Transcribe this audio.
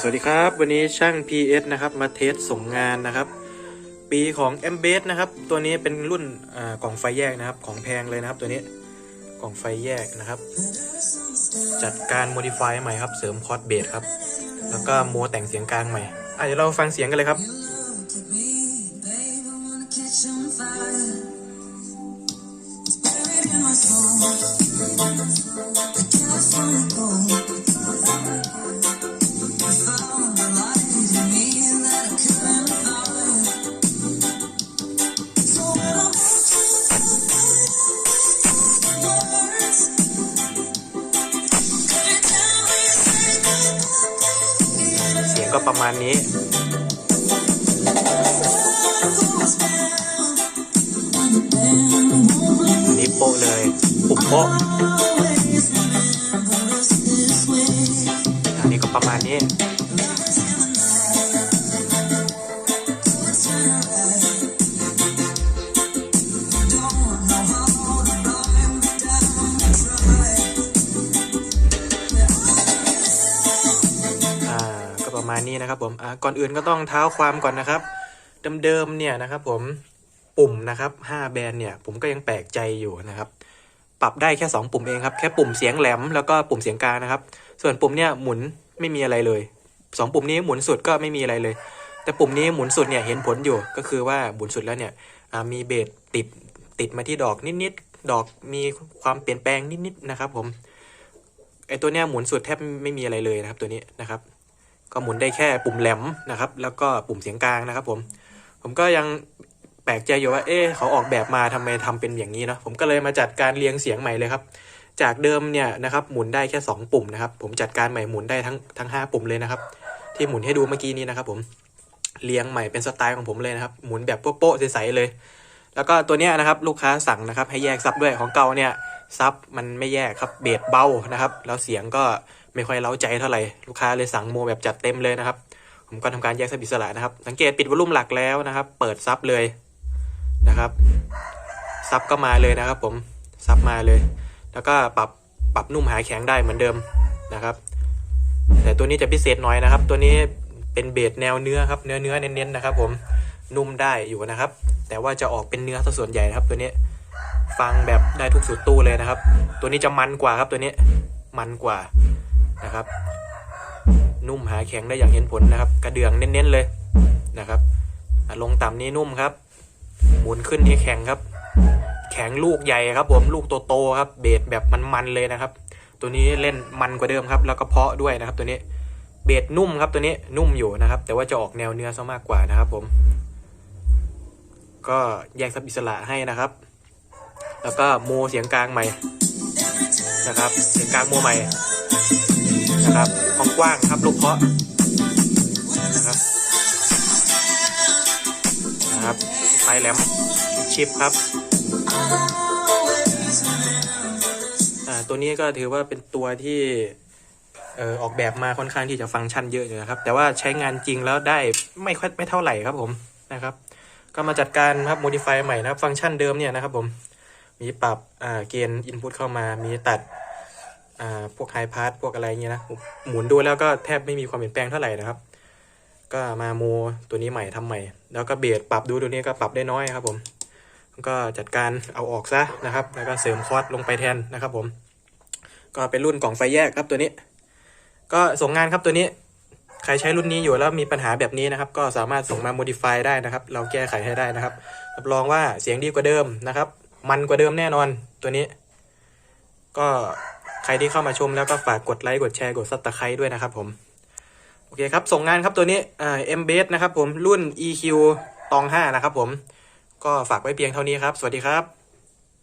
สวัสดีครับ วันนี้ช่าง PS นะครับ มาเทสส่งงานนะครับ ปีของ m b a s นะครับ ตัวนี้เป็นรุ่นอ่ากล่องไฟแยกนะครับ ของแพงเลยนะครับ ตัวนี้กล่องไฟแยกนะครับ จัดการ modify ใหม่ครับ เสริมคอร์ดเบสครับ แล้วก็โมแต่งเสียงกลางใหม่อะเดี๋ยวเราฟังเสียงกันเลยครับเก็ประมาณนี้ นี่โปะเลยปุ่มโปะอันนี้ก็ประมาณนี้ นี้นะครับผมก่อนอื่นก็ต้องเท้าความก่อนนะครับ เดิมๆเนี่ยนะครับผมปุ่มนะครับ 5 แบรนด์เนี่ยผมก็ยังแปลกใจอยู่นะครับ ปรับได้แค่ 2 ปุ่มเองครับ แค่ปุ่มเสียงแหลมแล้วก็ปุ่มเสียงกลางนะครับ ส่วนปุ่มเนี่ยหมุนไม่มีอะไรเลย 2 ปุ่มนี้หมุนสุดก็ไม่มีอะไรเลย แต่ปุ่มนี้หมุนสุดเนี่ยเห็นผลอยู่ก็คือว่าหมุนสุดแล้วเนี่ยมีเบสติดติดมาที่ดอกนิดๆดอกมีความเปลี่ยนแปลงนิดๆนะครับผมไอตัวเนี้ยหมุนสุดแทบไม่มีอะไรเลยนะครับตัวนี้นะครับ ก็หมุนได้แค่ปุ่มแหลมนะครับ แล้วก็ปุ่มเสียงกลางนะครับ ผม ผมก็ยังแปลกใจอยู่ว่า เอ๊เขาออกแบบมาทำไมทำเป็นอย่างนี้เนาะผมก็เลยมาจัดการเรียงเสียงใหม่เลยครับ จากเดิมเนี่ยนะครับหมุนได้แค่ 2 ปุ่มนะครับ ผมจัดการใหม่หมุนได้ทั้งทั้ง 5 ปุ่มเลยนะครับ ที่หมุนให้ดูเมื่อกี้นี้นะครับ ผมเรียงใหม่เป็นสไตล์ของผมเลยนะครับ หมุนแบบโป๊ะๆใสๆเลย แล้วก็ตัวเนี้ยนะครับ ลูกค้าสั่งนะครับ ให้แยกซับด้วยของเก่าเนี่ยซับมันไม่แยกครับเบสเบานะครับ แล้วเสียงก็ ไม่ค่อยเล้าใจเท่าไหร่ลูกค้าเลยสั่งโมแบบจัดเต็มเลยนะครับ ผมก็ทำการแยกซับอิสระนะครับ สังเกตปิดวอลลุ่มหลักแล้วนะครับ เปิดซับเลยนะครับซับก็มาเลยนะครับ ผมซับมาเลย แล้วก็ปรับปรับนุ่มหายแข็งได้เหมือนเดิมนะครับ แต่ตัวนี้จะพิเศษหน่อยนะครับ ตัวนี้เป็นเบสแนวเนื้อครับ เนื้อเนื้อเน้นๆนะครับ ผมนุ่มได้อยู่นะครับ แต่ว่าจะออกเป็นเนื้อซะส่วนใหญ่นะครับ ตัวนี้ฟังแบบได้ทุกสุดตู้เลยนะครับ ตัวนี้จะมันกว่าครับตัวนี้มันกว่า นะครับ นุ่มหาแข็งได้อย่างเห็นผลนะครับ กระเดื่องเน้นๆเลยนะครับลงต่ำนี้นุ่มครับ หมุนขึ้นนี่แข็งครับ แข็งลูกใหญ่ครับ ผมลูกโตๆครับ เบสแบบมันๆเลยนะครับ ตัวนี้เล่นมันกว่าเดิมครับ แล้วก็เพาะด้วยนะครับ ตัวนี้เบสนุ่มครับตัวนี้นุ่มอยู่นะครับ แต่ว่าจะออกแนวเนื้อซะมากกว่านะครับ ผม ก็แยกซับอิสระให้นะครับ แล้วก็โมเสียงกลางใหม่นะครับ เสียงกลางโมใหม่ นะครับความกว้างครับลูกเพาะนะครับนะครับปลายแหลมชิปครับอ่าตัวนี้ก็ถือว่าเป็นตัวที่เอ่อออกแบบมาค่อนข้างที่จะฟังก์ชันเยอะอยู่นะครับ แต่ว่าใช้งานจริงแล้วได้ไม่ค่อยไม่เท่าไหร่ครับผมนะครับ ก็มาจัดการครับ modify ใหม่นะครับ ฟังก์ชันเดิมเนี่ยนะครับผมมีปรับอ่าเกณฑ์ input เข้ามามีตัด อ่าพวก high pass พวกอะไรเงี้ยนะหมุนดูแล้วก็แทบไม่มีความเปลี่ยนแปลงเท่าไหร่นะครับ ก็มาโมตัวนี้ใหม่ทำใหม่ แล้วก็เบสปรับดูตัวนี้ก็ปรับได้น้อยครับผมก็จัดการเอาออกซะนะครับ แล้วก็เสริมคอร์สลงไปแทนนะครับ ผม ก็เป็นรุ่นกล่องไฟแยกครับตัวนี้ ก็ส่งงานครับตัวนี้ใครใช้รุ่นนี้อยู่แล้วมีปัญหาแบบนี้นะครับ ก็สามารถส่งมา modify ได้นะครับ เราแก้ไขให้ได้นะครับรับรองว่าเสียงดีกว่าเดิมนะครับ มันกว่าเดิมแน่นอนตัวนี้ ก็ ใครที่เข้ามาชมแล้วก็ฝากกดไลค์กดแชร์กดซับสไครต์ด้วยนะครับผม โอเคครับ ส่งงานครับตัวนี้เอ่า m b a s นะครับผมรุ่น EQ ตอง 5 นะครับผม ก็ฝากไว้เพียงเท่านี้ครับ สวัสดีครับ